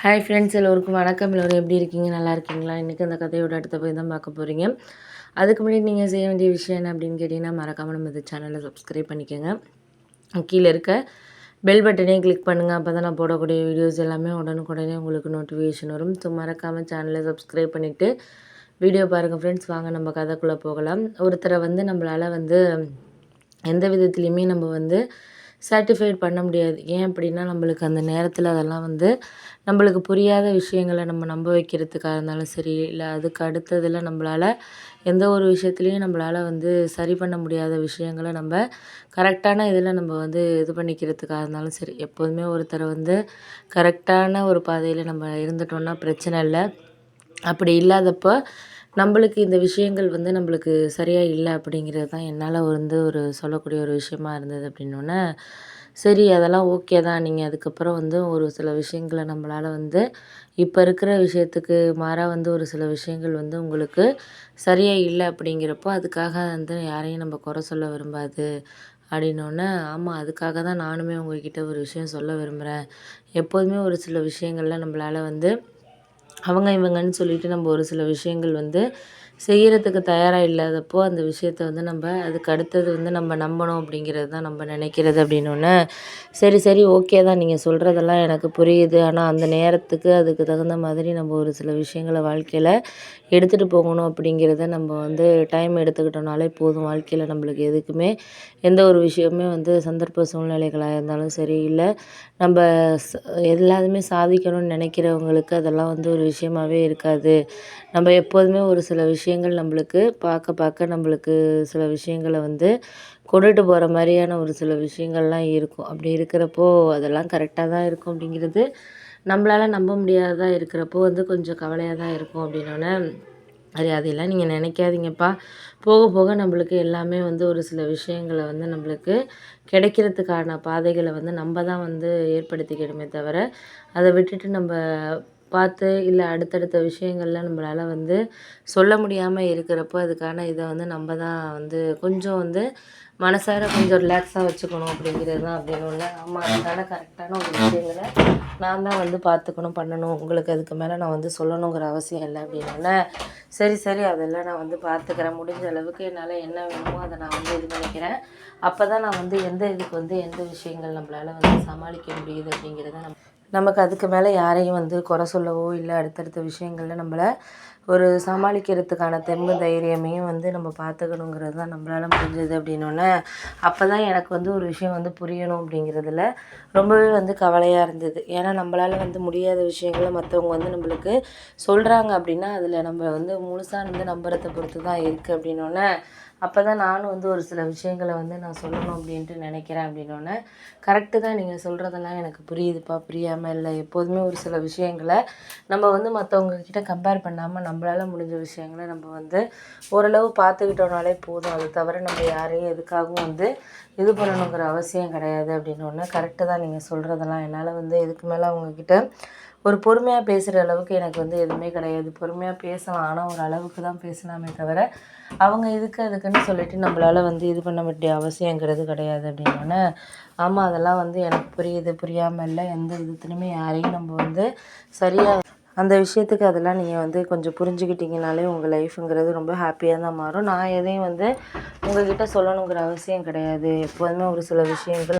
Hi friends எல்லோருக்கும் வணக்கம். எல்லோரும் எப்படி இருக்கீங்க? நல்லா இருக்கீங்களா? இன்றைக்கி அந்த கதையோட அடுத்த போய் தான் பார்க்க போகிறீங்க அதுக்கு முன்னாடி நீங்கள் செய்ய வேண்டிய விஷயம் என்ன அப்படின்னு கேட்டிங்கன்னா மறக்காமல் நம்ம இந்த சேனலை சப்ஸ்கிரைப் பண்ணிக்கோங்க. கீழே இருக்க பெல் பட்டனையும் கிளிக் பண்ணுங்கள் அப்போ தான் நான் போடக்கூடிய வீடியோஸ் எல்லாமே உடனுக்குடனே உங்களுக்கு நோட்டிஃபிகேஷன் வரும். ஸோ மறக்காமல் சேனலை சப்ஸ்கிரைப் பண்ணிவிட்டு வீடியோ பாருங்கள் ஃப்ரெண்ட்ஸ் வாங்க நம்ம கதைக்குள்ளே போகலாம். ஒருத்தரை வந்து நம்மளால் வந்து எந்த விதத்துலேயுமே நம்ம வந்து சாட்டிஸ்ஃபைட் பண்ண முடியாது. ஏன் அப்படின்னா நம்மளுக்கு அந்த நேரத்தில் அதெல்லாம் வந்து நம்மளுக்கு புரியாத விஷயங்களை நம்ம நம்ப வைக்கிறதுக்காக இருந்தாலும் சரி இல்லை அதுக்கு அடுத்ததில் நம்மளால் எந்த ஒரு விஷயத்துலையும் நம்மளால் வந்து சரி பண்ண முடியாத விஷயங்களை நம்ம கரெக்டான இதில் நம்ம வந்து இது பண்ணிக்கிறதுக்காக இருந்தாலும் சரி எப்போதுமே ஒருத்தரை வந்து கரெக்டான ஒரு பாதையில் நம்ம இருந்துட்டோம்னா பிரச்சனை இல்லை. அப்படி இல்லாதப்போ நம்மளுக்கு இந்த விஷயங்கள் வந்து நம்மளுக்கு சரியாக இல்லை அப்படிங்கிறது தான் என்னால் வந்து ஒரு சொல்லக்கூடிய ஒரு விஷயமா இருந்தது அப்படின்னோடனே சரி அதெல்லாம் ஓகே தான். நீங்கள் அதுக்கப்புறம் வந்து ஒரு சில விஷயங்களை நம்மளால் வந்து இப்போ இருக்கிற விஷயத்துக்கு மாறாக வந்து ஒரு சில விஷயங்கள் வந்து உங்களுக்கு சரியாக இல்லை அப்படிங்கிறப்போ அதுக்காக வந்து யாரையும் நம்ம குறை சொல்ல விரும்பாது அப்படின்னோடனே ஆமாம் அதுக்காக தான் நானுமே உங்கள்கிட்ட ஒரு விஷயம் சொல்ல விரும்புகிறேன் எப்போதுமே ஒரு சில விஷயங்களில் நம்மளால் வந்து அவங்க இவங்கன்னு சொல்லிட்டு நம்ம ஒரு சில விஷயங்கள் வந்து செய்கிறதுக்கு தயாராக இல்லாதப்போ அந்த விஷயத்த வந்து நம்ம அதுக்கு அடுத்தது வந்து நம்ம நம்பணும் அப்படிங்கிறது தான் நம்ம நினைக்கிறது அப்படின்னோடனே சரி சரி ஓகே தான். நீங்கள் சொல்கிறதெல்லாம் எனக்கு புரியுது. ஆனால் அந்த நேரத்துக்கு அதுக்கு தகுந்த மாதிரி நம்ம ஒரு சில விஷயங்களை வாழ்க்கையில் எடுத்துகிட்டு போகணும் அப்படிங்கிறத நம்ம வந்து டைம் எடுத்துக்கிட்டோம்னாலே போதும். வாழ்க்கையில் நம்மளுக்கு எதுக்குமே எந்த ஒரு விஷயமே வந்து சந்தர்ப்ப சூழ்நிலைகளாக இருந்தாலும் சரி இல்லை நம்ம எல்லாத்துமே சாதிக்கணும்னு நினைக்கிறவங்களுக்கு அதெல்லாம் வந்து ஒரு விஷயமாவே இருக்காது. நம்ம எப்போதுமே ஒரு சில விஷயம் விஷயங்கள் நம்மளுக்கு பார்க்க பார்க்க நம்மளுக்கு சில விஷயங்களை வந்து கொண்டுட்டு போகிற மாதிரியான ஒரு சில விஷயங்கள்லாம் இருக்கும். அப்படி இருக்கிறப்போ அதெல்லாம் கரெக்டாக தான் இருக்கும் அப்படிங்கிறது நம்மளால் நம்ப முடியாததாக இருக்கிறப்போ வந்து கொஞ்சம் கவலையாக தான் இருக்கும் அப்படின்னோடனே அது அதையெல்லாம் நீங்கள் நினைக்காதீங்கப்பா. போக போக நம்மளுக்கு எல்லாமே வந்து ஒரு சில விஷயங்களை வந்து நம்மளுக்கு கிடைக்கிறதுக்கான பாதைகளை வந்து நம்ம தான் வந்து ஏற்படுத்திக்கணுமே தவிர அதை விட்டுட்டு நம்ம பார்த்து இல்லை அடுத்தடுத்த விஷயங்கள்லாம் நம்மளால் வந்து சொல்ல முடியாமல் இருக்கிறப்போ அதுக்கான இதை வந்து நம்ம தான் வந்து கொஞ்சம் வந்து மனசார கொஞ்சம் ரிலாக்ஸாக வச்சுக்கணும் அப்படிங்கிறது தான் அப்படின்னு இல்லை ஆமாம் அதுக்கான கரெக்டான ஒரு விஷயங்களை நான் தான் வந்து பார்த்துக்கணும் பண்ணணும். உங்களுக்கு அதுக்கு மேலே நான் வந்து சொல்லணுங்கிற அவசியம் இல்லை அப்படின்னோடனே சரி சரி அதெல்லாம் நான் வந்து பார்த்துக்கிறேன். முடிஞ்ச அளவுக்கு என்னால் என்ன வேணுமோ அதை நான் வந்து இது பண்ணிக்கிறேன். அப்போ தான் நான் வந்து எந்த இதுக்கு வந்து எந்த விஷயங்கள் நம்மளால் வந்து சமாளிக்க முடியுது அப்படிங்கிறத நம்ம நமக்கு அதுக்கு மேலே யாரையும் வந்து குறை சொல்லவோ இல்லை அடுத்தடுத்த விஷயங்களில் நம்மளை ஒரு சமாளிக்கிறதுக்கான தெம்பு தைரியமையும் வந்து நம்ம பார்த்துக்கணுங்கிறது தான் நம்மளால் முடிஞ்சது அப்படின்னோடனே அப்போ தான் எனக்கு வந்து ஒரு விஷயம் வந்து புரியணும் அப்படிங்கிறதுல ரொம்பவே வந்து கவலையாக இருந்தது. ஏன்னா நம்மளால் வந்து முடியாத விஷயங்களை மற்றவங்க வந்து நம்மளுக்கு சொல்கிறாங்க அப்படின்னா அதில் நம்ம வந்து முழுசாக வந்து நம்புறதை பொறுத்து தான் இருக்குது அப்படின்னோடனே அப்போ தான் நானும் வந்து ஒரு சில விஷயங்களை வந்து நான் சொல்லணும் அப்படின்ட்டு நினைக்கிறேன் அப்படின்னோடனே கரெக்டு தான் நீங்கள் சொல்கிறதெல்லாம் எனக்கு புரியுதுப்பா புரியாமல் இல்லை. எப்போதுமே ஒரு சில விஷயங்களை நம்ம வந்து மற்றவங்க கிட்ட கம்பேர் பண்ணாமல் நம்ம நம்மளால் முடிஞ்ச விஷயங்களை நம்ம வந்து ஓரளவு பார்த்துக்கிட்டோனாலே போதும். அது தவிர நம்ம யாரையும் எதுக்காகவும் வந்து இது பண்ணணுங்கிற அவசியம் கிடையாது அப்படின்னோடனே கரெக்டு தான் நீங்கள் சொல்கிறதெல்லாம் என்னால் வந்து இதுக்கு மேலே அவங்கக்கிட்ட ஒரு பொறுமையாக பேசுகிற அளவுக்கு எனக்கு வந்து எதுவுமே கிடையாது. பொறுமையாக பேசலாம். ஆனால் ஒரு அளவுக்கு தான் பேசலாமே தவிர அவங்க இதுக்கு அதுக்குன்னு சொல்லிட்டு நம்மளால் வந்து இது பண்ண வேண்டிய அவசியங்கிறது கிடையாது அப்படின்னோடனே ஆமாம் அதெல்லாம் வந்து எனக்கு புரியுது. புரியாமல் இல்லை. எந்த விதத்துலையுமே யாரையும் நம்ம வந்து சரியாக அந்த விஷயத்துக்கு அதெல்லாம் நீங்கள் வந்து கொஞ்சம் புரிஞ்சுக்கிட்டிங்கனாலே உங்கள் லைஃபுங்கிறது ரொம்ப ஹாப்பியாக தான் மாறும். நான் எதையும் வந்து உங்கள்கிட்ட சொல்லணுங்கிற அவசியம் கிடையாது. எப்போதுமே ஒரு சில விஷயங்கள்